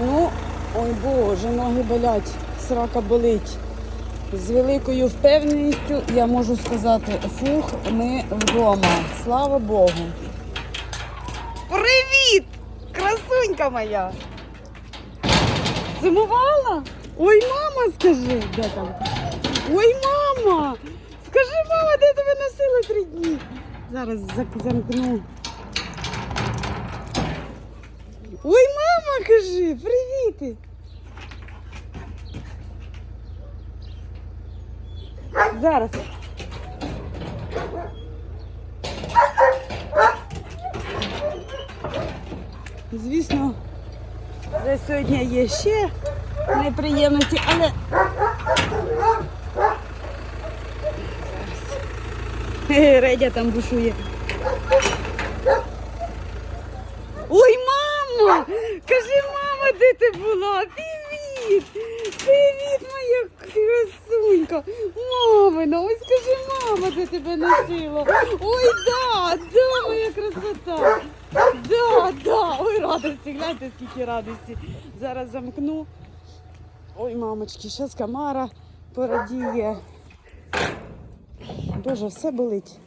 Ну, ой Боже, ноги болять, срака болить. З великою впевненістю я можу сказати, фух, ми вдома. Слава Богу. Привіт! Красунька моя! Сумувала? Ой, мама, скажи, де там? Ой, мама! Скажи, мама, де тебе носила три дні? Зараз замкну. Ой, мама, кажи, привіт! Зараз. Звісно, вже сьогодні є ще неприємності, але. Редя там бушує. Ой, мамо! Кажи, мама, де ти була? Привіт! Привіт, моя красунька! Мамина, ой, скажи, мама, де тебе носила? Ой, да, да, моя красота! Да, да, ой, радості, гляньте, скільки радості. Зараз замкну. Ой, мамочки, зараз камара порадіє. Боже, все болить.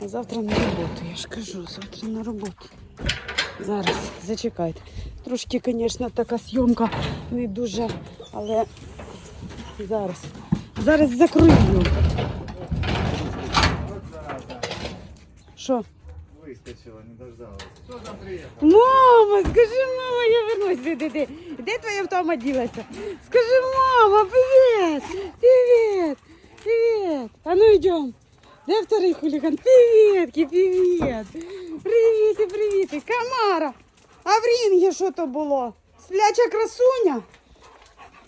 Завтра на роботу, я ж кажу, завтра на роботу. Зараз, зачекайте. Трошки, звісно, така зйомка не дуже, але зараз. Зараз закрию. Що? Выскочила, не дождалась. Кто там приехал? Мама, скажи, мама, я вернусь. Де, де, де? Де твоя втома ділася? Скажи, мама, привіт! Привіт! Привіт! А ну йдем. Де вторий хуліган? Привітки, привіт! Привіт, привіт! Камара! А в рінгі що то було? Спляча красуня?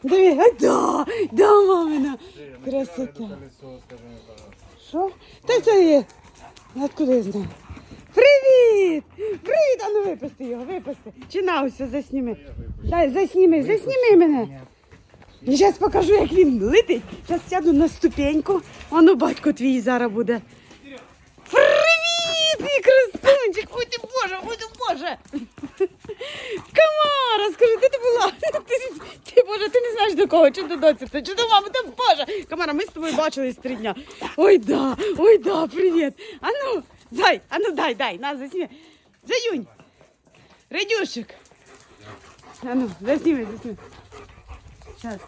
Диви, а да, да, мамина. Красота. Що? Та це є. Откуда я знаю? Привіт! Привіт! А ну випусти його, випусти. Чи на ось засніми. Дай, засніми, засніми мене. Зараз покажу, як він летить. Зараз сяду на ступеньку. Воно батько твій зараз буде. Привіт, мій красунчик! Ой Боже, ой Боже! Камара, скажи, де ти була? Ти, ти, Боже, ти не знаєш до кого, чи до доці, чи до мами, та Боже! Камара, ми з тобою бачились три дня. Ой, да, ой, да, привіт. А ну, зай, а ну дай, дай, на, засніми. Заюнь, Редюшик. А ну, засніми, засніми. Зараз.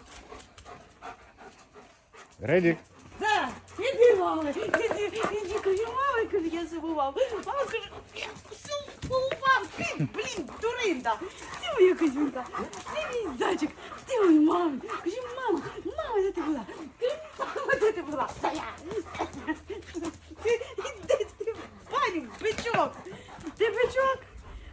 Редик. Да, іди, мама, іди, іди, кажу, мама, кажу, я забував. Мама каже, я забував, ти, блін, дуринда. Ти моя козюнька, ти мій зайчик, ти мій мама. Кажу, мама, мама, де ти була? Кажу, мама, де ти була? Зая. Ти, іди, ти, баню, бичок. Ти бичок?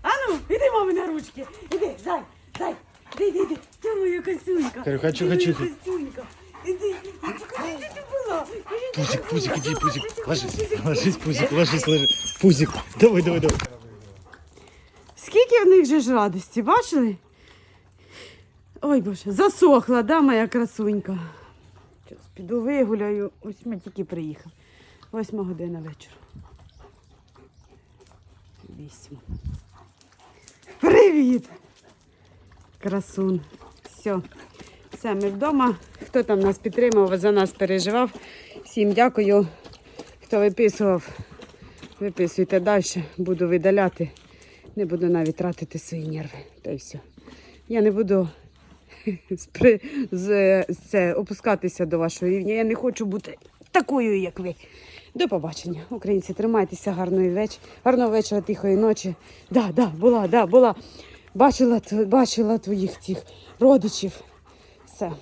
А ну, іди, мами, на ручки. Іди, зай, зай, іди, іди, іди. Ти моя козюнька. Кажу, хочу, Ти моя хочу. Козюнька. Іди, іди, кажи, де ти була? Кажи, де Пузик, ти пузик, була? иди. Пузик, Ложись, ложись, пузик, ложись, ложись. Пузик. Давай, давай, давай. Скільки в них же ж радості, бачили? Ой Боже, засохла, да, моя красунька. Зараз піду вигуляю. Ось ми тільки приїхали. Восьма година вечора. Вісім. Привіт! Красун. Все. Все, ми вдома. Хто там нас підтримав, за нас переживав. Всім дякую. Хто виписував, виписуйте далі. Буду видаляти. Не буду навіть тратити свої нерви. Та й все. Я не буду з... це, опускатися до вашого рівня. Я не хочу бути такою, як ви. До побачення. Українці, тримайтеся гарної веч... гарного вечора, тихої ночі. Да, да, була, да, була. Бачила, бачила твоїх цих родичів. Все.